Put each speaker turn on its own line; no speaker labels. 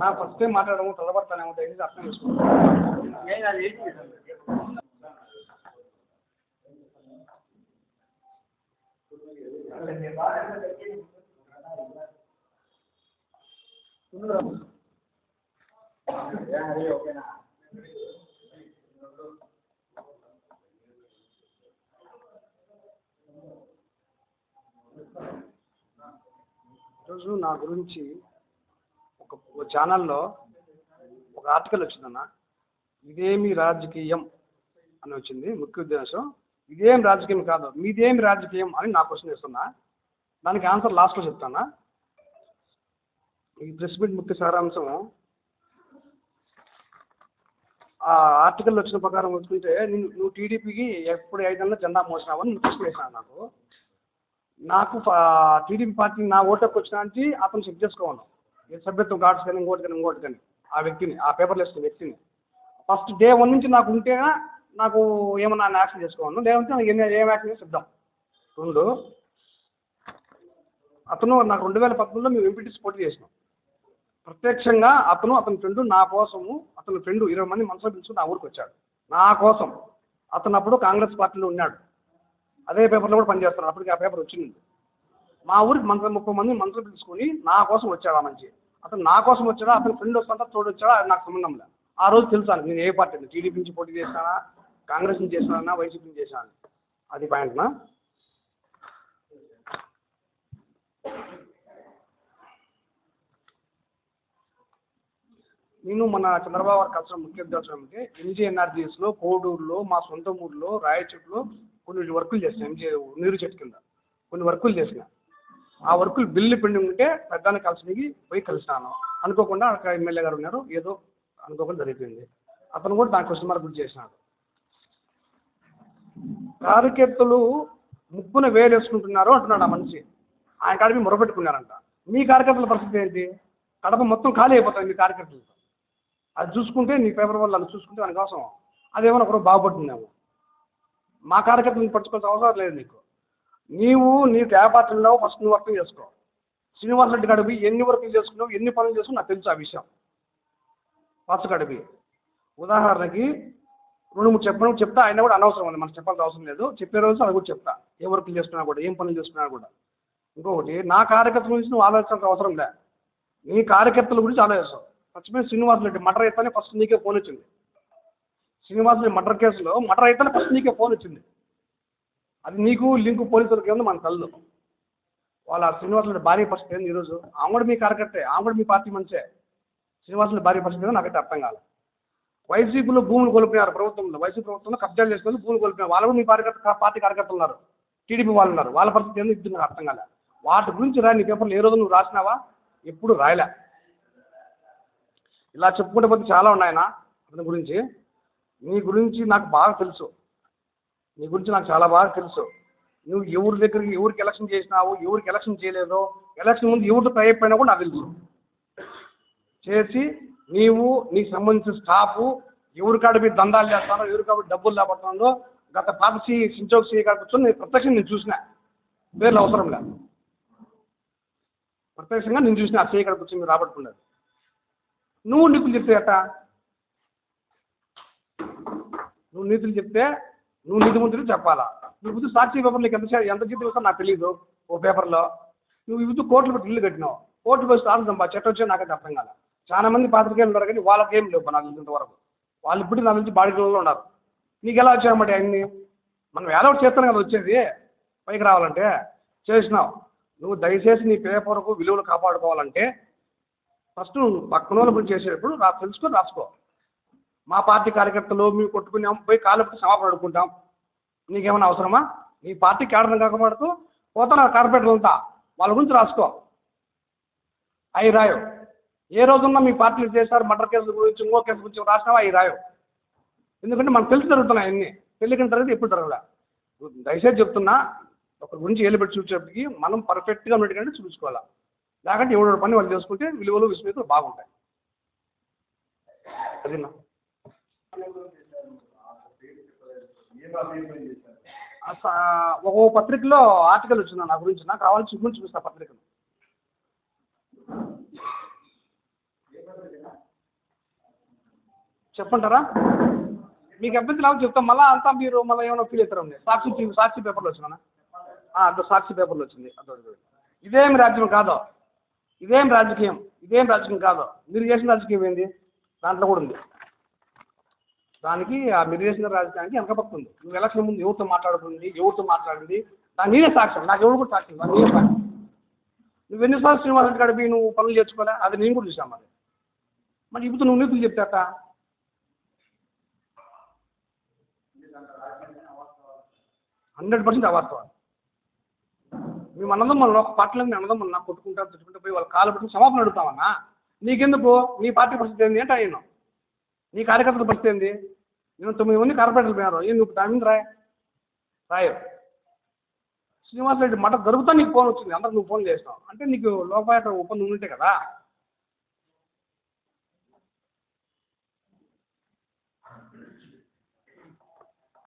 నా first time మాట్లాడము తొందరపడతానేమో దయచేసి అర్థం చేసుకోండి.
ఏంటి
ఈరోజు నా గురించి ఒక ఒక ఛానల్లో ఒక ఆర్టికల్ వచ్చిందన్న. ఇదేమి రాజకీయం అని వచ్చింది ముఖ్య ఉద్దేశం. ఇదేం రాజకీయం కాదు మీదేమి రాజకీయం అని నా క్వశ్చన్ ఇస్తున్నా దానికి ఆన్సర్ లాస్ట్లో చెప్తానా? ఈ ప్రెస్ మీట్ ముఖ్య సారాంశం. ఆ ఆర్టికల్ వచ్చిన ప్రకారం వచ్చుకుంటే నేను నువ్వు టీడీపీకి ఎప్పుడు ఐదన్నా జెండా మోసినావని నువ్వు క్వశ్చన్ వేసినావు నాకు. నాకు టీడీపీ పార్టీ నా ఓటర్కి అంటే అతను చెక్ చేసుకోవాలి. ఏ సభ్యత్వం కార్డ్స్ కానీ ఇంకోటి కానీ ఇంకోటి కానీ ఆ వ్యక్తిని ఆ పేపర్ లెస్ వ్యక్తిని. ఫస్ట్ డే వన్ నుంచి నాకు ఉంటేనా నాకు ఏమన్నా యాక్షన్ చేసుకోవాలి లేదంటే నాకు ఎన్ని ఏం యాక్షన్ చేసి సిద్ధం రెండు అతను నాకు రెండు వేల పదకొండులో మేము ఎంపీటీస్ పోటీ చేసినాం. ప్రత్యక్షంగా అతను అతని ఫ్రెండ్ నా కోసము అతని ఫ్రెండ్ ఇరవై మంది మనసులో పిలుచుకుని నా ఊరికి వచ్చాడు. నా కోసం. అతను అప్పుడు కాంగ్రెస్ పార్టీలో ఉన్నాడు. అదే పేపర్లో కూడా పనిచేస్తున్నాడు అప్పటికి ఆ పేపర్ వచ్చింది. మా ఊరికి మంత్రి ముప్పై మంది మంత్రులు తీసుకొని నా కోసం వచ్చాడు ఆ మంచి. అతను నా కోసం వచ్చాడా? అతని ఫ్రెండ్ వస్తుంటా తోడు వచ్చాడా? అది నాకు సంబంధం లేదు. ఆ రోజు తెలుసాను. నేను ఏ పార్టీ టీడీపీ నుంచి పోటీ చేస్తానా కాంగ్రెస్ నుంచి చేసినానా వైసీపీ నుంచి చేసినాను అది పాయింట్నా నేను మన చంద్రబాబు గారు కలిసిన ముఖ్య ఉద్దేశం అంటే ఎన్జీ ఎన్ఆర్జీఎస్లో కోడూరులో మా సొంత ఊర్లో రాయచెట్లో కొన్ని వర్కులు చేసిన ఎంజీ నీరు చెట్టు కింద. కొన్ని వర్కులు చేసిన. ఆ వర్కులు బిల్లు పెండింగ్ ఉంటే పెద్దాన్ని కలిసి పోయి కలిసినాను. అనుకోకుండా అక్కడ ఎమ్మెల్యే గారు ఉన్నారు. ఏదో అనుకోకుండా జరిగిపోయింది. అతను కూడా దాని క్వశ్చన్ మార్క్ గుర్తు చేసినాడు. కార్యకర్తలు ముప్పున వేలు వేసుకుంటున్నారు అంటున్నాడు ఆ మనిషి. ఆయన కాడికి మొరపెట్టుకున్నారంట. మీ కార్యకర్తల పరిస్థితి ఏంటి? కడప మొత్తం ఖాళీ అయిపోతుంది మీ కార్యకర్తలతో అది చూసుకుంటే నీ పేపర్ వల్ల అది చూసుకుంటే దానికోసం అవసరం. అదేమన్నా ఒకరు బాగుపడుతుందేమో. మా కార్యకర్తలను పట్టుకోవాల్సిన అవసరం లేదు నీకు. నీవు నీ వ్యాపారంలో ఫస్ట్ నువ్వు అర్థం చేసుకో. శ్రీనివాస్ రెడ్డి గడిపి ఎన్ని వర్కులు చేసుకున్నావు ఎన్ని పనులు చేసుకున్నావు నాకు తెలుసు ఆ విషయం. ఫస్ట్ గడిపి ఉదాహరణకి రెండు మూడు చెప్పడం చెప్తా ఆయన కూడా అనవసరం అండి మనకు చెప్పాల్సిన అవసరం లేదు. చెప్పే రోజు అది కూడా చెప్తా ఏ వర్కులు చేసుకున్నా కూడా ఏం పనులు చేసుకున్నా కూడా. ఇంకొకటి నా కార్యకర్తల గురించి నువ్వు ఆలోచించాల్సిన అవసరం లే. నీ కార్యకర్తల గురించి ఆలోచిస్తావు. సచ్చిపోయిన శ్రీనివాస్ రెడ్డి మటర్ అయితేనే ఫస్ట్ నీకే ఫోన్ వచ్చింది. శ్రీనివాస్ రెడ్డి మటర్ కేసులో మటర్ అయితేనే ఫస్ట్ నీకే ఫోన్ వచ్చింది. అది నీకు లింకు పోలీసులకి ఏమో మన కళ్ళు వాళ్ళ శ్రీనివాసులు రెడ్డి భార్య పరిస్థితి ఏంది ఈరోజు? ఆమె కూడా మీ కార్యకర్తే ఆమె కూడా మీ పార్టీ మంచే శ్రీనివాసులు భారీ భార్య పరిస్థితి ఏదో నాకైతే అర్థం కాలేదు వైసీపీలో భూములు కోల్పోయారు ప్రభుత్వంలో. వైసీపీ ప్రభుత్వంలో కబ్జాలు చేసుకొని భూములు కోల్పోయారు వాళ్ళు కూడా మీ కార్యకర్త పార్టీ కార్యకర్తలు ఉన్నారు. టీడీపీ వాళ్ళు ఉన్నారు. వాళ్ళ పరిస్థితి ఏందో ఇది నాకు అర్థం కాలే. వాటి గురించి రాని నీ పేపర్లు ఏ రోజు నువ్వు రాసినావా? ఎప్పుడు రాయలే. ఇలా చెప్పుకుంటే పోతే చాలా ఉన్నాయన అతని గురించి. నీ గురించి నాకు బాగా తెలుసు. నీ గురించి నాకు చాలా బాగా తెలుసు. నువ్వు ఎవరి దగ్గరికి ఎవరికి ఎలక్షన్ చేసినావు ఎవరికి ఎలక్షన్ చేయలేదో ఎలక్షన్ ముందు ఎవరితో టై అయిపోయినా కూడా నాకు తెలుసు. చేసి నీవు నీకు సంబంధించిన స్టాఫ్ ఎవరి కాడ మీరు దందాలు చేస్తానో ఎవరి కాడ డబ్బులు లేకపోతుందో గత పాత సీ సించోక్ సీ కాడ కూర్చొని నేను ప్రత్యక్షంగా నేను చూసిన. పేర్లు అవసరం లేదు. ప్రత్యక్షంగా నేను చూసిన ఆ సీ కాడ కూర్చొని మీరు రాబట్టుకున్నారు. నువ్వు నీతులు చెప్తే ఎట్టా? నువ్వు నీతులు చెప్తే నువ్వు నీతి చెప్పాలా? నువ్వు ఇప్పుడు సాక్షి పేపర్లో నీకు ఎంత ఎంత జీతం ఇస్తావు నాకు తెలియదు ఓ పేపర్లో. నువ్వు ఇప్పుడు కోట్లు పెట్టి ఇల్లు కట్టినావు. కోట్లు పోయి సార్ సంపా చెట్టు వచ్చే నాకైతే అర్థం కాలే. చాలా మంది పాత్రికేయులు ఉన్నారు కానీ వాళ్ళకి ఏం లేవు నాకు ఇంతవరకు. వాళ్ళు ఇప్పుడు నా నుంచి బాడీలో ఉన్నారు. నీకు ఎలా వచ్చాయన్నమాట అన్ని మనం ఎలా ఒకటి చేస్తాను కదా వచ్చేది. పైకి రావాలంటే చేసినావు. నువ్వు దయచేసి నీ పేపర్కు విలువలు కాపాడుకోవాలంటే ఫస్ట్ నువ్వు పక్కన వాళ్ళ గురించి చేసేటప్పుడు రా తెలుసుకొని రాసుకో. మా పార్టీ కార్యకర్తలు మేము కొట్టుకున్నాం పోయి కాళ్ళు పెట్టి క్షమాపణ అడుక్కుంటాం నీకేమైనా అవసరమా? నీ పార్టీ కేడర్ని కాకపడుతూ పోతాను కార్పొరేటర్లు అంతా. వాళ్ళ గురించి రాసుకో. అవి రాయు. ఏ రోజున్నా మీ పార్టీలు చేశారు మర్డర్ కేసుల గురించి ఇంకో కేసు గురించి రాసినావా? అవి రాయు. ఎందుకంటే మనకు తెలిసి జరుగుతున్నాయి అన్నీ. తెలియకుండా జరిగితే ఎప్పుడు జరగలే. దయచేసి చెప్తున్నా ఒకరి గురించి ఏలు పెట్టి చూసేటప్పటికి మనం పర్ఫెక్ట్గా ఉన్నట్టుకంటే చూసుకోవాలి. లేకుంటే ఎవడో పని వాళ్ళు చేసుకుంటే విలువలు విస్మృతులు బాగుంటాయి. అదేనా ఒక్కో పత్రికలో ఆర్టికల్ వచ్చింది నా గురించి. నాకు కావాలని చూపించి చూపిస్తా పత్రికను? చెప్పంటారా? మీకు అభ్యంతరం లేకపోతే చెప్తాం. మళ్ళీ అంతా మీరు మళ్ళీ ఏమైనా ఫీల్ అవుతారు సాక్షి సాక్షి పేపర్లో వచ్చినా అదో సాక్షి పేపర్లో వచ్చింది. అదో. ఇదేం రాజ్యం కాదో? ఇదేం రాజకీయం? ఇదేం రాజకీయం కాదో? మీరు చేసిన రాజకీయం ఏంది? దాంట్లో కూడా ఉంది. దానికి ఆ మీరు రాజధానికి వెనకపక్క ఉంది. నువ్వు ఎలక్షన్ ముందు ఎవరితో మాట్లాడుతుంది ఎవరితో మాట్లాడింది దాని నేనే సాక్ష్యం. నాకు ఎవరు కూడా సాక్ష్యం దాని నేనే సాక్ష్యం. నువ్వు ఎన్నిసార్లు శ్రీనివాస్ రెడ్డి గడిపి నువ్వు పనులు చేర్చుకోలే? అది నేను కూడా చూసాను మరి. మరి ఇప్పుడు నువ్వు నీతులు చెప్తాట హండ్రెడ్ పర్సెంట్ అవాస్తవం మేము అన్నదమ్ములు ఒక పార్టీలో మీ అన్నదమ్ములు నాకు కొట్టుకుంటా తిట్టుకుంటూ పోయి వాళ్ళ కాలు పెట్టుకుని సమాపణ అడుగుతామన్నా. నీకెందుకు? నీ పార్టీ పరిస్థితి ఏంటి అంటే నీ కార్యకర్తల పరిస్థితి ఏంది? నేను తొమ్మిది మంది కార్పొరేటర్లు పోయినారు. ఏం నువ్వు దాని మీద రాయ? రాయవు శ్రీనివాసరెడ్డి మాట నీకు ఫోన్ వచ్చింది. అందరికి నువ్వు ఫోన్ చేసినావు. అంటే నీకు లోపాయట ఒప్పందం ఉంటే కదా?